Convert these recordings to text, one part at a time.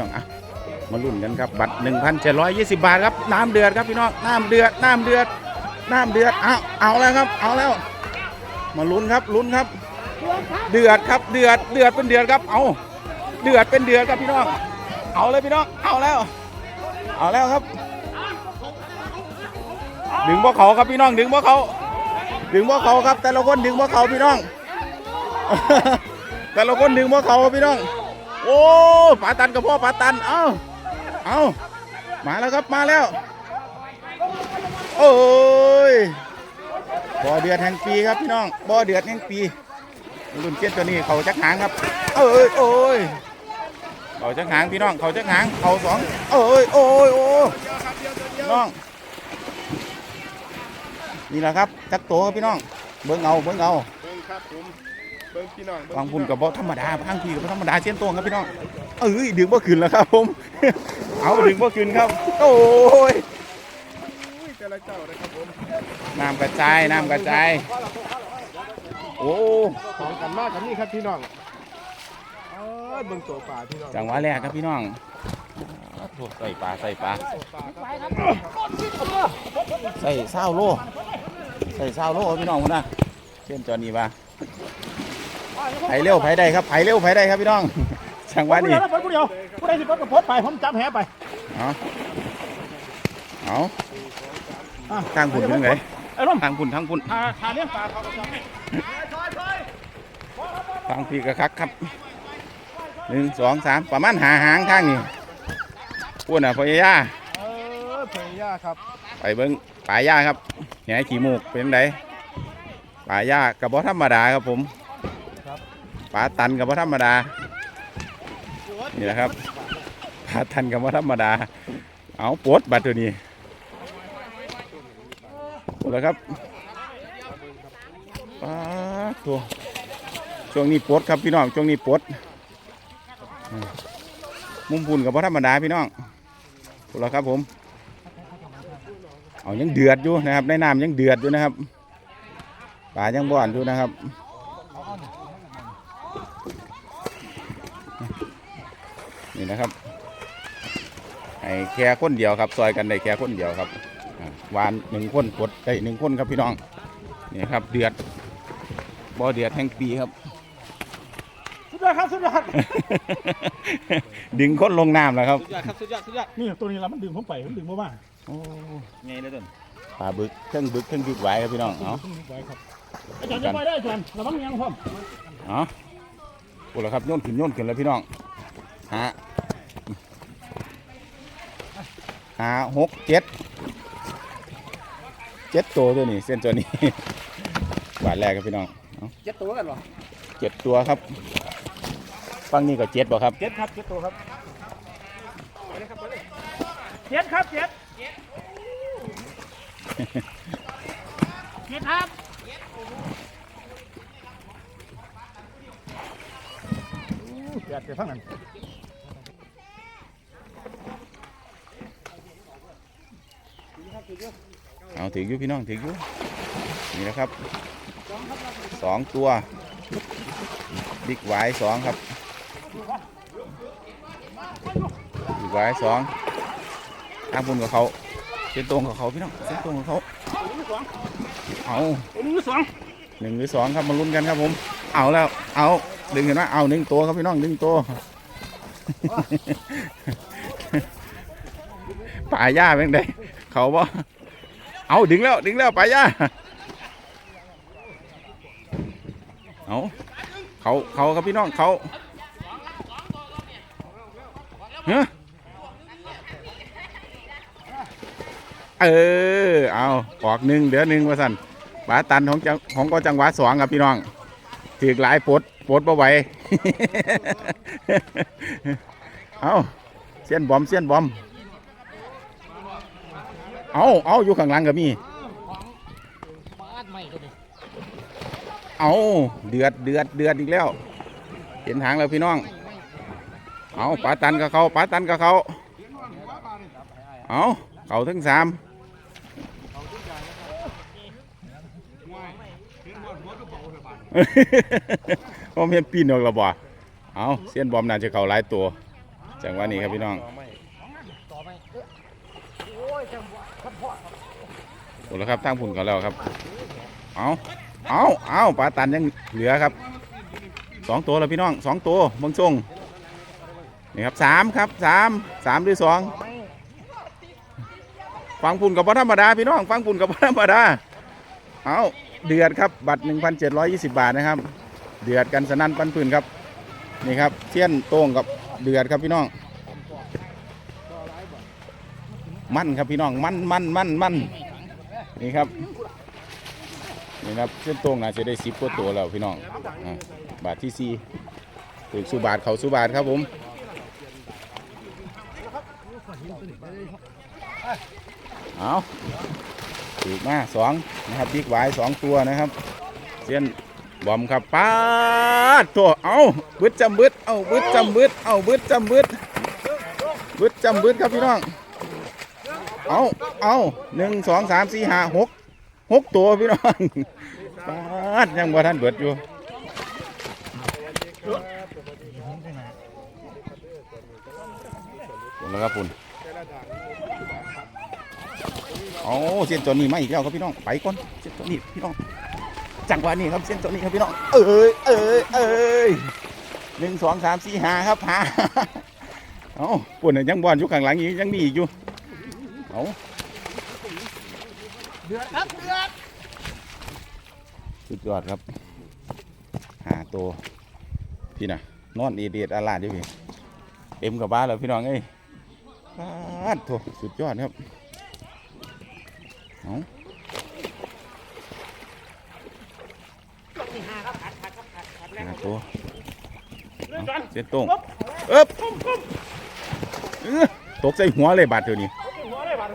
น้องอะมาลุ้นกันครับบัตร1,720 บาทครับน้ำเดือดครับพี่น้องน้ำเดือดน้ำเดือดน้ำเดือดเอาเอาแล้วครับเอาแล้ว มาลุ้นครับลุ้นครับ เดือดครับเดือดเดือดเป็นเดือดครับ เอาเดือดเป็นเดือดครับพี่น้องเอาเลยพี่น้องเอาแล้ว เอาแล้วครับ ดึงพวกเขาครับพี่น้องดึงพวกเขา ดึงพวกเขาครับ แต่ละคนดึงพวกเขาพี่น้อง แต่ละคนดึงพวกเขาครับพี่น้อง โอ้ปาตันกับพ่อปาตัน เอ้า เอ้า มาแล้วครับมาแล้ว โอ้ยบ่อเดือดแห่งปีครับพี่น้องบ่อเดือดแห่งปีรุ่นเจ็ดตัวนี้เขาจักหางครับ เอ้ยโอ้ยเขาจักหางพี่น้องเขาจักหางเขาสองเอ้ยโอ้ยโอ้ยพี่น้องนี่แหละครับจักโตครับพี่น้องเบิ้งเอาเบิ้งเอาเบิ้งครับผม บิ้งพี่น้องเบิ้งบางพุ่นกับบ่ธรรมดาบางทีกับบ่ธรรมดาเช่นตัวครับพี่น้องเอ้ยดึงบ่ขึ้นแล้วครับผม เอาดึงบ่ขึ้นครับ โอ้ยอุ้ยแต่ละเจ้านะครับผมน้ำกระจายน้ำกระจายโอ้ของกันมากกับนี่ครับพี่น้องเอ้ยเบิ้งตัวป่าพี่น้องจังหวะแรกครับพี่น้องโถ่ใส่ปลาใส่ปลาตัวป่าครับใส่เศร้าโลใส่เศร้าโลพี่น้องคนน่ะเช่นจอนี้ว่า ไผเร็วไผได้ครับไผเร็วไผได้ครับพี่น้องจังหวะนี้ผู้เดียวผู้ใดสิเปิดกระพดไปผมจับแหไปเอาเอาทางพุ่นยังไงไอ้ร่มทางพุ่นทางพุ่นหาหาเลี้ยงปลาเขาก็จับให้ทางพี่กระคักครับหนึ่งสองสามประมาณหาหางทางนี่พูดน่ะพ่อย่าเออเพลย่าครับไปเบิ้งป่าย่าครับแหนขี่มูกเป็นไงป่าย่ากับบ่ธรรมดาครับผม ป่าตันกับบ่ธรรมดา นี่แหละครับป่าตันกับบ่ธรรมดา เอาปวดบัดตัวนี้เอาละครับป้าตัวช่วงนี้ปวดครับพี่น้อง ช่วงนี้ปวดมุมพุ่นกับบ่ธรรมดาพี่น้องเอาละครับผมเอายังเดือดอยู่นะครับในน้ำยังเดือดอยู่นะครับปลายังบ่อนอยู่นะครับ นี่นะครับไอ้แค่คนเดียวครับ ซอยกันได้แค่คนเดียวครับอ่าวานหนึ่งคนกดได้หนึ่งคนครับพี่น้องนี่ครับเดือดบ่อเดือดแห่งปีครับสุดยอดครับสุดยอดดึงคนลงน้ำแล้วครับสุดยอดครับสุดยอดสุดยอดนี่ตัวนี้ละมันดึงผมไปผมดึงมาบ้างโอ้ไงเลยต้นปลาบึกเครื่องบึกเครื่องบึกไหวครับพี่น้องเอาดึงไว้ครับอาจารย์จะไปได้อาจารย์ระวังยังพ่อมเอ๋อ พูดแล้วครับโยนขึ้นโยนขึ้นแล้วพี่น้องหาหาหกเจ็ดเจ็ดตัวตัวนี้เส้นตัวนี้บาทแรกครับพี่น้องเอาเจ็ดตัวกันหรอเจ็ดตัวครับฟังนี่ก็เจ็ดบ่ครับเจ็ดครับเจ็ดตัวครับเจ็ดครับเจ็ดเจ็ดครับอู้แป ดเจ็ดทั้งนั้นเอาถือยู่พี่น้องถือยู่นี่นะครับสองตัวบิ๊กไวายสองครับบิ๊กไวายสองทางบุญกับเขาเส้นตรงกับเขาพี่น้องเส้นตรงกับเขาเอาตัวนี้สองหนึ่งหรือสองครับมาลุ้นกันครับผม เอาแล้วเอา ดึงกันว่าเอาหนึ่งตัวครับพี่น้องหนึ่งตัวป่าหญ้าเป็นไงเขาบ่เอาดึงแล้วดึงแล้วป่าหญ้าเอาเขาเขาครับพี่น้องเขาเฮ้เออ เอาออกหนึ่งเดี๋ยวหนึ่งว่าสันป่าตันของจังของก็จังหวะสองครับพี่น้องถือหลายปลด ปลดบ่ไหว เอาเส้นบอมเส้นบอม เอาเอาอยู่ข้างหลังก็มี เอาเดือดเดือดเดือดอีกแล้ว เห็นทางแล้วพี่น้อง เอาปลาตันกับเขาปลาตันกับเขาเอาเขาถึงสาม ผมเห็นปีนออกแล้วบ่เอาเสี้ยนบอมน่าจะเข่าหลายตัว จังหวะนี้ครับพี่น้องโอ้แล้วครับตั้งผุนเขาแล้วครับ เอาเอาเอาปลาตันยังเหลือครับสองตัวแล้วพี่น้องสองตัวเบางทรงนี่ครับสามครับสามสามหรือสองฟังผุ่นกับพธรรมดาพี่น้องฟังผุ่นกับพธรรมดาเอาเดือดครับบัตร1,720บาทนะครับ เดือดกันสนั่นปั้นปืนครับนี่ครับเสี้ยนโต้งกับเดือดครับพี่น้อง มั่นครับพี่น้องมั่นมั่นมั่นมั่นนี่ครับนี่ครับเส้นโต้งน่าจะได้สิบกว่าตัวแล้วพี่น้องอบาทที่สี่ถึงสุบาทเขาสุบาทครับผมเอาถูกมาสองนะครับบิ๊กไวายสองตัวนะครับเส้น บอมครับป้าดตัวเอาบึดจำบึดเอาบึดจำบึดเอาบึดจำบึดบึดจำบึดครับพี่น้องเอาเอาหนึ่งสองสามสี่ห้าหกหกตัวพี่น้องปาดยังบ่ทันเบิดอยู่แล้วครับปุ่นเอาเส้นตัวนี้มาอีกแล้วครับพี่น้องไปก่อนเส้นตัวนี้พี่น้อง จังหวะนี้ครับเส้นตัวนี้ครับพี่น้อง เอ้ยเอ้ยเอ้ยหนึ่งสองสามสี่ห้าครับห้าเอาปุ่นน่ะยังบอลอยู่ข้างหลังอีกยังมีอีกอยู่เอาเดือดครับเดือดสุดยอดครับหาตัวพี่น่ะนอนดีเดียดอาลาดอยู่พี่เต็มกับบ้านแล้วพี่น้องเอ้ยปาดโถสุดยอดครับเอาหา ตัวเอาเส้นตรงเอ๊บเอ้อตกใส่หัวเลยบาดเดี๋ยวนี้หัวเลยบัด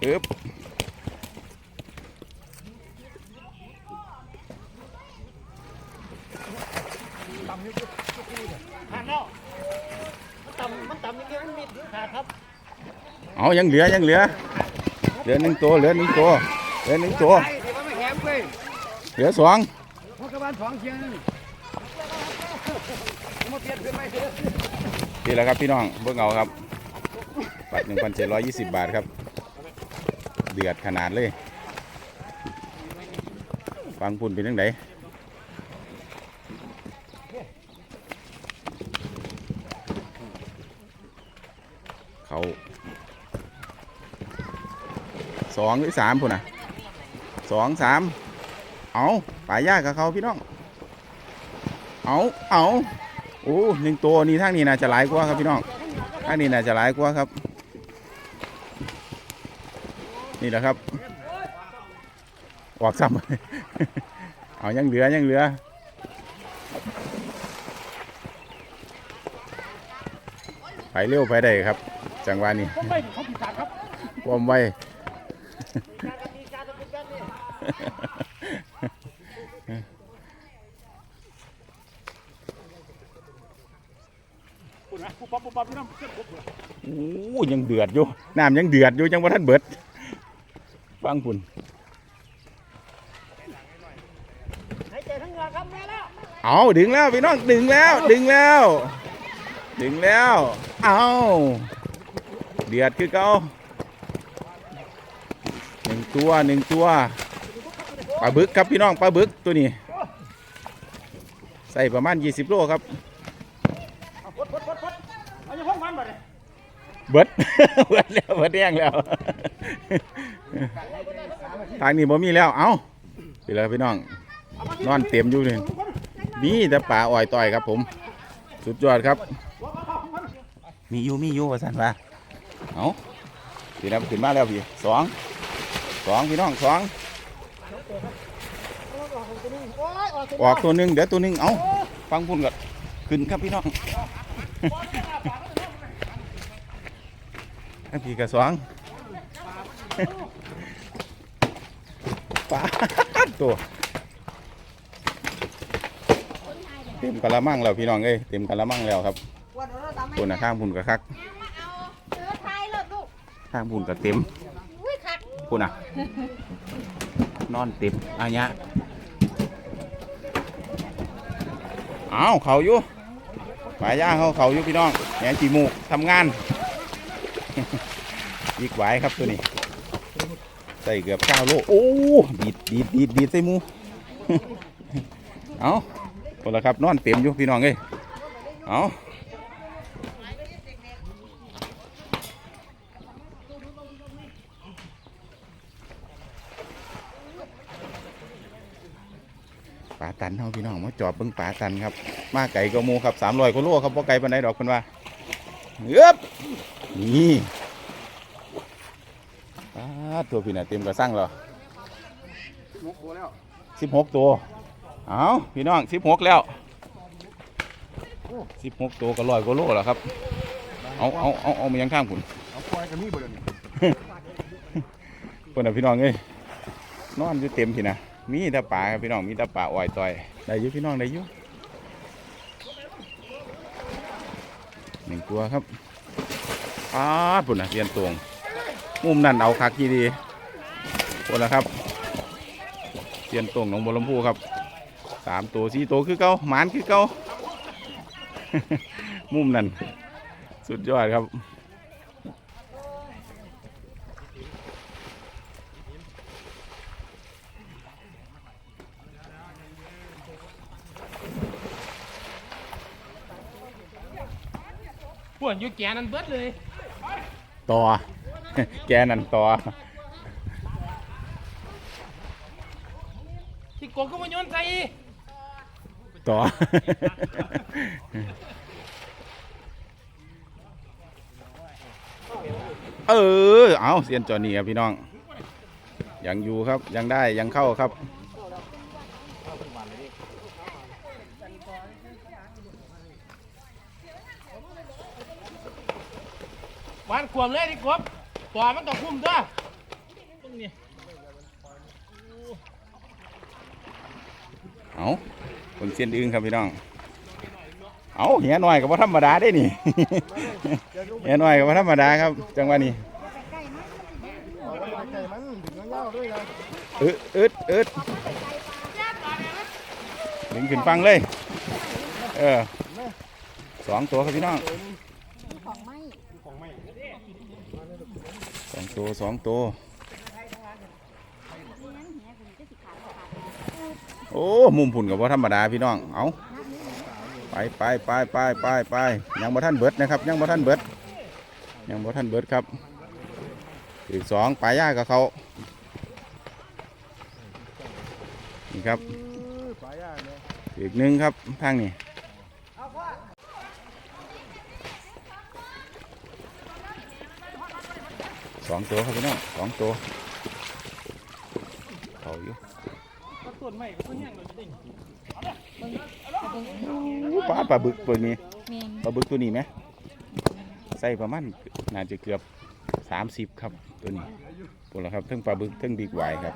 เอ๊บขาดแล้วมันต่ำมันต่ำอย่างเงี้ยมันมิดขาดครับเอายังเหลือยังเหลือ เหลือหนึ่งตัวเหลือหนึ่งตัว เหลือหนึ่งตัว เหลือสองพวกกันสองเทียนมาเปลี่ยนขึ้นไหมเถอะนี่แหละครับพี่น้องเบิ่งเอาครับบัตรหนึ่งพันเจ็ดร้อยยี่สิบบาทครับ เดือดขนาดเลยฟังพุ่นเป็นยังไงเขาสองหรือสามพุ่นอะ สองสามเอาป่ายากกับเขาพี่น้อง เอาเอาโอ้หนึ่งตัวนี่ทางนี้น่าจะหลายกว่าครับพี่น้องทางนี้น่าจะหลายกว่าครับ นี่แหละครับออกซ้ำเอายังเหลือยังเหลือไปเร็วไปได้ครับ จังหวะนี้ผมไม่เขาผิดขาดครับความไว เดือดอยู่น้ำยังเดือดอยู่ยังว่าท่านเบิด ฟังคุณเอาดึงแล้วพี่น้องดึงแล้ว ดึงแล้ว ดึงแล้ว เอาเดือดคือเก่าหนึ่งตัวหนึ่งตัวปลาบึกครับพี่น้องปลาบึกตัวนี้ ใส่ประมาณ 20 โลครับ เบิด เบิดแล้วเบิดแดงแล้ว ทางนี้บ่มีแล้ว เอ้าไปเลยพี่น้อง นอนเต็มอยู่นี่มีแต่ป่าอ่อยต่อยครับผม สุดยอดครับ มีอยู่มีอยู่ว่าสันว่าเอ้าพี่นับขึ้นมาแล้วพี่สองสองพี่น้องสองออกตัวหนึ่งเดี๋ยวตัวหนึ่งเอ้าฟังพุ่นก่อนขึ้นครับพี่น้อง อันพี่กับสองปลาตัวเต็มกะละมังแล้วพี่น้องเอ้ยเต็มกะละมังแล้วครับพุ่นนะข้างพุ่นกับคักเออไทยแล้วลูกข้างพุ่นกับเต็มอุ้ยคักพุ่นอะ นอนเต็มอันเนี้ยเอาเขาอยู่ปลาย่างเขาเขาอยู่พี่น้องแหนจีมูกทำงาน อีกไหวายครับตัวนี้ใส่เกือบเก้าโลโอ้ดีดดีดดีดดีดใส่มูเอาคนละครับนอนเต็มอยู่พี่น้องเอ้ยเอาปลาตันเฮาพี่น้องมาจอบเบิ่งปลาตันครับ มาไก่ก็มูครับสามร้อยกว่าโลครับพอไก่ปานใดดอกเพิ่นว่าเอ๊บ นี่ปลาตัวพี่น่ะเต็มกระสังแล้วสิบหกตัว เอาพี่น้องสิบหกแล้วสิบหกตัวก็ร้อยกว่าโลแล้วครับ เอาเอาเอาเอามายังข้างผุนเอาควายกันนี่บ่เดี๋ยวนี้คนน่ะพี่น้องเอ้ยนอนอยู่เต็มพี่นะมีแต่ป่าครับพี่น้องมีแต่ป่าอ้อยต่อยได้อยู่พี่น้องได้อยู่หนึ่งตัวครับ้าปุ่นนะเรียนตวงมุมนั่นเอาคักทีดีคนละครับเรียนตวงหนองบัวลำพูครับสามตัวสี่ตัวคือเก่าหมานคือเก่ามุมนั่นสุดยอดครับพวกอยู่แกนั่นเบิดเลย ต่อ แกนั่นต่อที่กดก็มาโยนใส่ต่อ เออ เอาเซียนจอนี่ครับพี่น้อง ยังอยู่ครับ ยังได้ ยังเข้าครับ วานขวมเลยที่กบตัวมันต้องคุ้มด้วยตรงนี้เอาคนเซียนอึ้งครับพี่น้อง เอาเหียหน่อยกับว่าธรรมดาได้นี่ เหียหน่อยกับว่าธรรมดาครับ จังหวะนี้เอาไว้ไก่มันดึงเงาๆด้วยนะอึดอึดดึงขึ้นฟังเลย เออสองตัวครับพี่น้องไม่ สอง ตัวสองตัว โอ้มุมผุ่นกับว่าธรรมดาพี่น้อง เอาไปไปไปไปไปไปยังบ่ท่านเบิดนะครับ ยังบ่ท่านเบิด ยังบ่ท่านเบิดครับอีกสองปลายย่ากับเขานี่ครับอีกหนึ่งครับทางนี้ สองตัวครับพี่น้องสองตัวเขาอยู่ต้นไม้ก็เพิ่งแห้งเลยจริงอู้ปลาปลาบึกตัวนี้เมนปลาบึกตัวนี้ไหมใส่ประมาณน่าจะเกือบสามสิบครับตัวนี้พวกเราครับทั้งปลาบึกทั้งบิ๊กไวครับ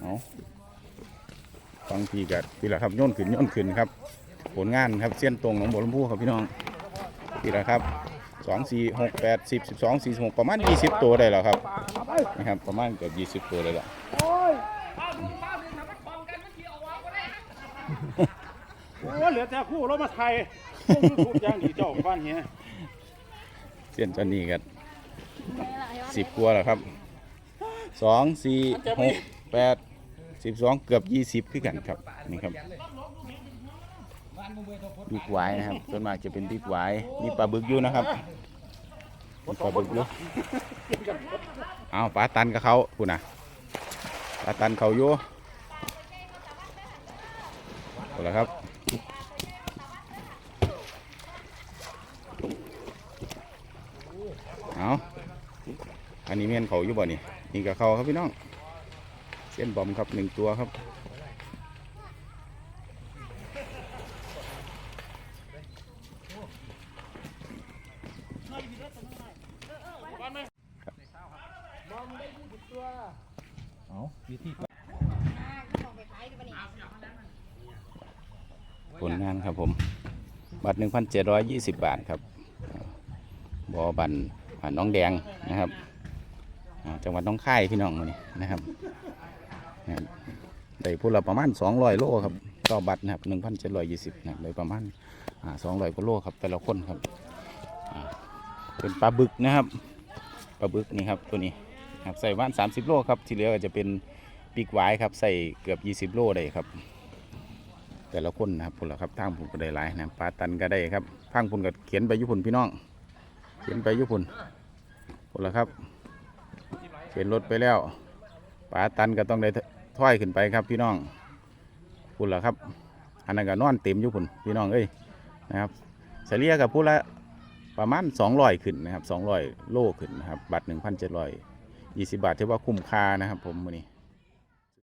เอาบางทีก็พี่ละครับย่นขึ้นย่นขึ้นครับ ผลงานครับเส้นตรงหนองบัวลำพูครับพี่น้องพี่ละครับ สองสี่หกแปดสิบสิบสองสี่หกประมาณยี่สิบตัวได้แล้วครับนะครับประมาณเกือบยี่สิบตัวเลยละลือแต่คู่เรามาไทยพวกยูทูบอย่างดีเจ้าบ้านเฮียเส้นจอนนี่กันสิบกว่าแล้วครับสองสี่หกแปดสิบสองเกือบยี่สิบคือกันครับนี่ครับ บิ๊กไว้นะครับส่วนมากจะเป็นบิ๊กไว้มีปลาบึกอยู่นะครับมีปลาบึกอยู่เอาปลาตันกับเขาคุณนะปลาตันเขาอยู่เอาละครับเอาอันนี้เมียนเขาอยู่บ่นี่นี่กับเขาครับพี่น้องเส้นบอมครับหนึ่งตัวครับ ผลงานครับผม บัตร1,720บาทครับบอบันน้องแดงนะครับจังหวัดน้องค่ายพี่น้องนี่นะครับได้พูดละประมาณ200โลครับต่อบัตรนะครับ1,720นะครับได้ประมาณอ่า200กว่าโลครับแต่ละคนครับเป็นปลาบึกนะครับปลาบึกนี่ครับตัวนี้ ครับใส่ว่าน30 โลครับที่เหลือก็จะเป็นปีกหวายครับใส่เกือบ 20 โลได้ครับ แต่ละคนนะครับพุ่นละครับทางพุ่นก็ได้หลายนะปลาตันก็ได้ครับทางพุ่นก็เขียนไปอยุพุ่นพี่น้องเขียนไปอยุพุ่นพุ่นละครับเขียนรถไปแล้วปลาตันก็ต้องได้ถ้อยขึ้นไปครับพี่น้องพุ่นละครับอันนั้นก็นอนเต็มอยุพุ่นพี่น้องเอ้ยนะครับเฉลี่ยกับพุ่นละประมาณ200ขึ้นนะครับ200 โลขึ้นนะครับบัตร 20 บาทถือว่าคุ้มค่านะครับผมมื้อนี้